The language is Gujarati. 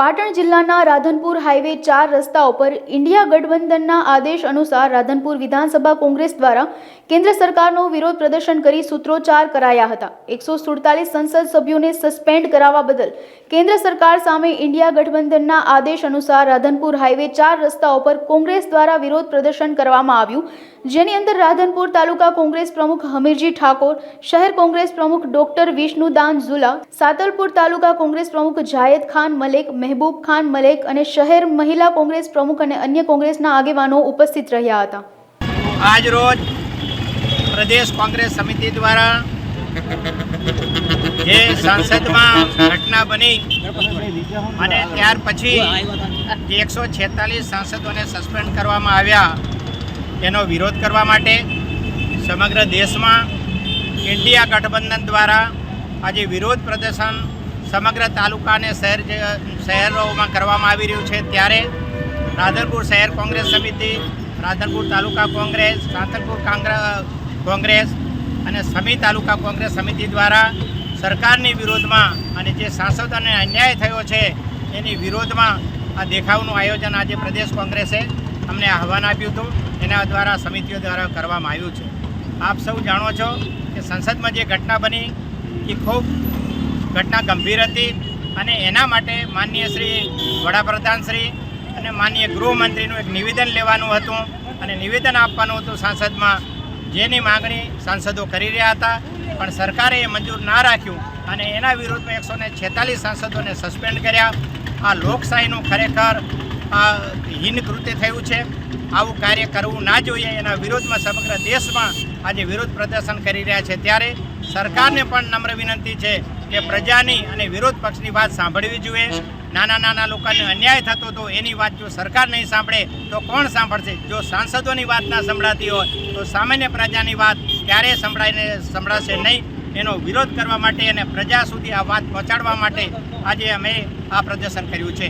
પાટણ જિલ્લાના રાધનપુર હાઈવે ચાર રસ્તા ઉપર ઇન્ડિયા ગઠબંધનના આદેશ અનુસાર રાધનપુર વિધાનસભા કોંગ્રેસ દ્વારા કેન્દ્ર સરકારનો વિરોધ પ્રદર્શન કરી સૂત્રોચ્ચાર કરાયા હતા. એકસો સુડતાલીસ સંસદ સભ્યોને સસ્પેન્ડ કરાવવા બદલ કેન્દ્ર સરકાર સામે ઇન્ડિયા ગઠબંધનના આદેશ અનુસાર રાધનપુર હાઈવે ચાર રસ્તા ઉપર કોંગ્રેસ દ્વારા વિરોધ પ્રદર્શન કરવામાં આવ્યું. જેની અંદર રાધનપુર તાલુકા કોંગ્રેસ પ્રમુખ હમીરજી ઠાકોર, શહેર કોંગ્રેસ પ્રમુખ ડોક્ટર વિષ્ણુદાન ઝુલા, સાતલપુર તાલુકા કોંગ્રેસ પ્રમુખ જાયદ ખાન મલેક મહેબૂબ ખાન, મલેક અને શહેર મહિલા કોંગ્રેસ પ્રમુખ અને અન્ય કોંગ્રેસના આગેવાનો ઉપસ્થિત રહ્યા હતા. આજ રોજ પ્રદેશ કોંગ્રેસ સમિતિ દ્વારા જે સંસદમાં ઘટના બની અને ત્યાર પછી એકસો છેતાલીસ સાંસદોને સસ્પેન્ડ કરવામાં આવ્યા, તેનો વિરોધ કરવા માટે સમગ્ર દેશમાં ઇન્ડિયા ગઠબંધન દ્વારા આજે વિરોધ પ્રદર્શન સમગ્ર તાલુકા અને શહેર શહેરોમાં કરવામાં આવી રહ્યું છે. ત્યારે રાધનપુર શહેર કોંગ્રેસ સમિતિ, રાધનપુર તાલુકા કોંગ્રેસ, રાધનપુર કોંગ્રેસ અને સમી તાલુકા કોંગ્રેસ સમિતિ દ્વારા સરકારની વિરોધમાં અને જે સાંસદોને અન્યાય થયો છે, એની વિરોધમાં આ દેખાવનું આયોજન આજે પ્રદેશ કોંગ્રેસે અમને આહવાન આપ્યું હતું. એના દ્વારા સમિતિઓ દ્વારા કરવામાં આવ્યું છે. આપ સૌ જાણો છો કે સંસદમાં જે ઘટના બની, એ ખૂબ ઘટના ગંભીર હતી અને એના માટે માનનીય શ્રી વડાપ્રધાન શ્રી અને માનનીય ગૃહમંત્રીનું એક નિવેદન લેવાનું હતું અને નિવેદન આપવાનું હતું સાંસદમાં, જેની માગણી સાંસદો કરી રહ્યા હતા. પણ સરકારે એ મંજૂર ના રાખ્યું અને એના વિરોધમાં એકસો ને સાંસદોને સસ્પેન્ડ કર્યા. આ લોકશાહીનું ખરેખર આ હીન કૃત્ય થયું છે. આવું કાર્ય કરવું ના જોઈએ. એના વિરોધમાં સમગ્ર દેશમાં આજે વિરોધ પ્રદર્શન કરી રહ્યા છે ત્યારે સરકારને પણ નમ્ર વિનંતી છે કે પ્રજાની અને વિરોધ પક્ષની વાત સાંભળવી જોઈએ. નાના નાના લોકોને અન્યાય થતો હતો એની વાત જો સરકાર નહીં સાંભળે, તો કોણ સાંભળશે? જો સાંસદોની વાત ના સંભળાતી હોય, તો સામાન્ય પ્રજાની વાત ક્યારેય સંભળાઈને સંભળાશે નહીં. એનો વિરોધ કરવા માટે અને પ્રજા સુધી આ વાત પહોંચાડવા માટે આજે અમે આ પ્રદર્શન કર્યું છે.